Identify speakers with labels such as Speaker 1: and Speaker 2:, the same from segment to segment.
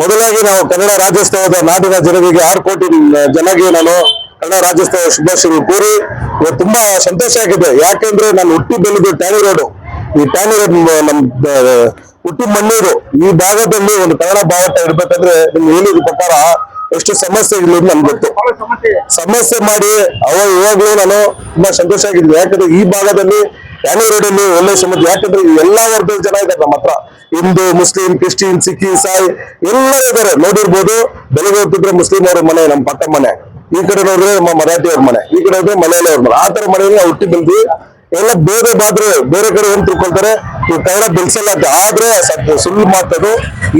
Speaker 1: ಮೊದಲಾಗಿ ನಾವು ಕನ್ನಡ ರಾಜ್ಯೋತ್ಸವದ ನಾಡಿನ ಜನರಿಗೆ ಆರು ಕೋಟಿ ಜನಗೆ ನಾನು ಕನ್ನಡ ರಾಜ್ಯೋತ್ಸವ ಶುಭಾಶಯಗಳು ಕೋರಿ ಇವತ್ತು ತುಂಬಾ ಸಂತೋಷ ಆಗಿದೆ. ಯಾಕೆಂದ್ರೆ ನಾನು ಹುಟ್ಟಿ ಬೆಳೆದು ಟ್ಯಾನಿ ರೋಡ್. ಈ ಟ್ಯಾನಿ ರೋಡ್ ನಮ್ ಹುಟ್ಟಿ ಮಣ್ಣೂರು. ಈ ಭಾಗದಲ್ಲಿ ಒಂದು ಕನ್ನಡ ಬಾವುಟ ಇರ್ಬೇಕಂದ್ರೆ ನಿಮ್ಗೆ ಹೇಳಿದ ಪ್ರಕಾರ ಎಷ್ಟು ಸಮಸ್ಯೆಗಳು ನಮ್ಗೆ ಗೊತ್ತು.
Speaker 2: ಸಮಸ್ಯೆ
Speaker 1: ಮಾಡಿ ಅವ ಇವಾಗ್ಲೂ ನಾನು ತುಂಬಾ ಸಂತೋಷ ಆಗಿದ್ದೀನಿ. ಯಾಕಂದ್ರೆ ಈ ಭಾಗದಲ್ಲಿ ರೋಡಲ್ಲಿ ಒಳ್ಳೆ ಸಮಸ್ಯೆ ಯಾಕಂದ್ರೆ ಎಲ್ಲಾ ವರ್ಗದ ಜನ ಇದ್ದಾರೆ ನಮ್ಮ ಹತ್ರ. ಹಿಂದೂ, ಮುಸ್ಲಿಂ, ಕ್ರಿಶ್ಚಿಯನ್ ಸಿಕ್ಕಿ ಸಾಯಿ ಎಲ್ಲ ಇದ್ದಾರೆ. ನೋಡಿರ್ಬೋದು, ಬೆಳಗ್ಗೆ ಹೋಗ್ತಿದ್ರೆ ಮುಸ್ಲಿಂ ಅವ್ರ ಮನೆ, ನಮ್ಮ ಪಕ್ಕ ಮನೆ. ಈ ಕಡೆ ನೋಡಿದ್ರೆ ನಮ್ಮ ಮರಾಠಿಯವ್ರ ಮನೆ. ಈ ಕಡೆ ಹೋದ್ರೆ ಮಲಯಾಳಿಯವ್ರ ಮನೆ. ಆ ತರ ಮನೆಯಲ್ಲಿ ನಾವು ಹುಟ್ಟಿ ಬಂದ್ವಿ ಎಲ್ಲ ಬೇರೆ ಬಾದ್ರೆ, ಬೇರೆ ಕಡೆ ಏನ್ ತಿಳ್ಕೊಳ್ತಾರೆ. ನೀವು ಕನ್ನಡ ಬೆಳೆಸಲ್ಲ ಅಂತ. ಆದ್ರೆ ಸತ್ಯ ಸುಳ್ಳು ಮಾತದು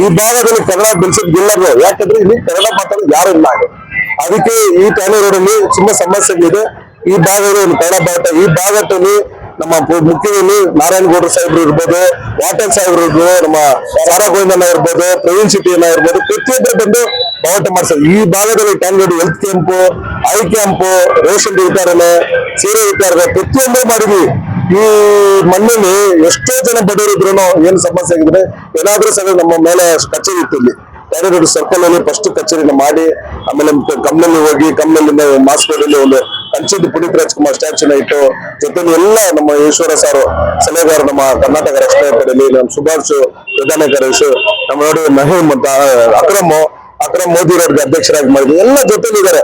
Speaker 1: ಈ ಭಾಗದಲ್ಲಿ ಕನ್ನಡ ಬೆಳೆಸೋದ್ ಗೆಲ್ಲರು ಯಾಕಂದ್ರೆ ಇಲ್ಲಿ ಕನ್ನಡ ಮಾತಾಡೋದು ಯಾರು ಇಲ್ಲ ಅದಕ್ಕೆ ಈ ಟ್ಯಾನಿ ರೋಡಲ್ಲಿ ತುಂಬಾ ಸಮಸ್ಯೆಗಳಿದೆ. ಈ ಭಾಗದಲ್ಲಿ ಒಂದು ಕನ್ನಡ ಭಾಗ ಈ ಭಾಗದಲ್ಲಿ ನಮ್ಮ ಮುಖ್ಯದಲ್ಲಿ ನಾರಾಯಣ ಗೌಡ್ರ ಸಾಹೇಬ್ರು ಇರ್ಬೋದು, ವಾಟರ್ ಸಾಹೇಬ್ರು ಇರ್ಬೋದು, ನಮ್ಮ ಸಾರಾ ಗೋವಿಂದಣ್ಣ ಇರ್ಬೋದು, ಪ್ರವೀಣ್ ಸಿಟಿ ಇರ್ಬೋದು ಪ್ರತಿಯೊಬ್ಬರು ಬಂದು ಹೋರಾಟ ಮಾಡ್ತಾರೆ ಈ ಭಾಗದಲ್ಲಿ tan road health camp eye camp ration ವಿತರಣೆ ಸೀರೆ ವಿತರಣೆ ಪ್ರತಿಯೊಂದು ಮಾಡಿದ್ವಿ. ಈ ಮಣ್ಣಲ್ಲಿ ಎಷ್ಟೋ ಜನ ಬಡವರಿದ್ರು ಏನು ಸಮಸ್ಯೆ ಆಗಿದ್ರೆ ಏನಾದ್ರೂ ಸರಿ ನಮ್ಮ ಮೇಲೆ ಕಚೇರಿ ಇತ್ತು ಇಲ್ಲಿ. ಸರ್ಕಲ್ ಅಲ್ಲಿ ಫಸ್ಟ್ ಕಚೇರಿನ ಮಾಡಿ, ಆಮೇಲೆ ಕಮ್ನಲ್ಲಿ ಹೋಗಿ ಕಮ್ನಲ್ಲಿಂದ ಮಾಸ್ಕೋದಲ್ಲಿ ಒಂದು ಕಂಚಿದ್ದು ಪುನೀತ್ ರಾಜ್ಕುಮಾರ್ ಸ್ಟ್ಯಾಚ್ಯೂನ ಇಟ್ಟು ಜೊತೆಲಿ ಎಲ್ಲ ನಮ್ಮ ಈಶ್ವರ ಸಾರು, ಸಲಹೆಗಾರ ನಮ್ಮ ಕರ್ನಾಟಕ ರಕ್ಷಣಾ ಕಡೆಯಲ್ಲಿ ನಮ್ಮ ಸುಭಾಷ್ ಪ್ರಧಾನ ಕಾರ್ಯದರ್ಶಿ, ನಮ್ಮ ನೋಡಿ ಮಹಿಮ್ ಅಂತ ಅಕ್ರಮ್ ಅಕ್ರಮ್ ಮೋದಿ ಅವ್ರಿಗೆ ಅಧ್ಯಕ್ಷರಾಗಿ ಮಾಡಿದ್ವಿ. ಎಲ್ಲ ಜೊತೆಲಿ ಇದ್ದಾರೆ.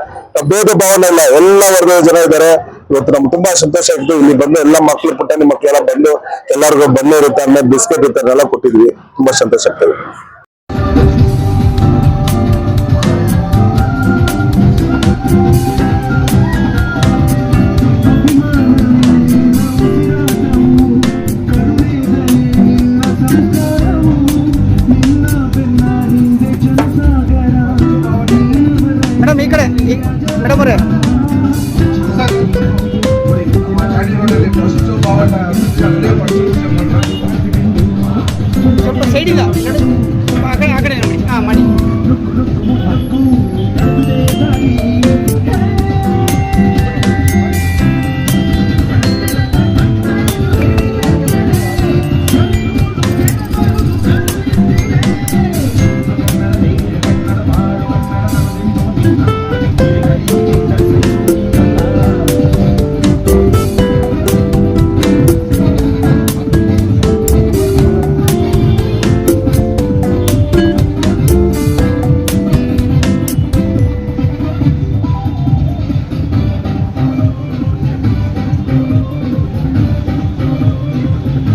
Speaker 1: ಭೇದ ಭಾವನೆ ಇಲ್ಲ. ಎಲ್ಲ ವರ್ಗದ ಜನ ಇದ್ದಾರೆ. ಇವತ್ತು ನಮ್ಗೆ ತುಂಬಾ ಸಂತೋಷ ಆಯ್ತು ಇಲ್ಲಿ ಬಂದು ಎಲ್ಲ ಮಕ್ಕಳು ಪುಟ್ಟಣಿ ಮಕ್ಕಳೆಲ್ಲ ಬಂದು, ಎಲ್ಲರಿಗೂ ಬನ್ನಿ ಇರುತ್ತೆ ಆಮೇಲೆ ಬಿಸ್ಕೆಟ್ ಇರುತ್ತೆ ಕೊಟ್ಟಿದ್ವಿ. ತುಂಬಾ ಸಂತೋಷ ಆಗ್ತದೆ.
Speaker 2: ಅವರೇ ಸ್ವಲ್ಪ ಸೈಡಿಲ್ಲ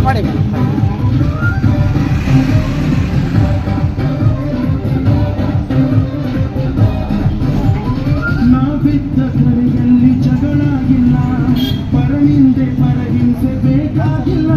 Speaker 2: ಮಾಡಿ ಮೇಡಮ್ ನಾವಿದ್ದ ಜಗಳಾಗಿಲ್ಲ. ಪರನಿಂದೆ ಪರಹಿಂಸೆ ಬೇಕಾಗಿಲ್ಲ.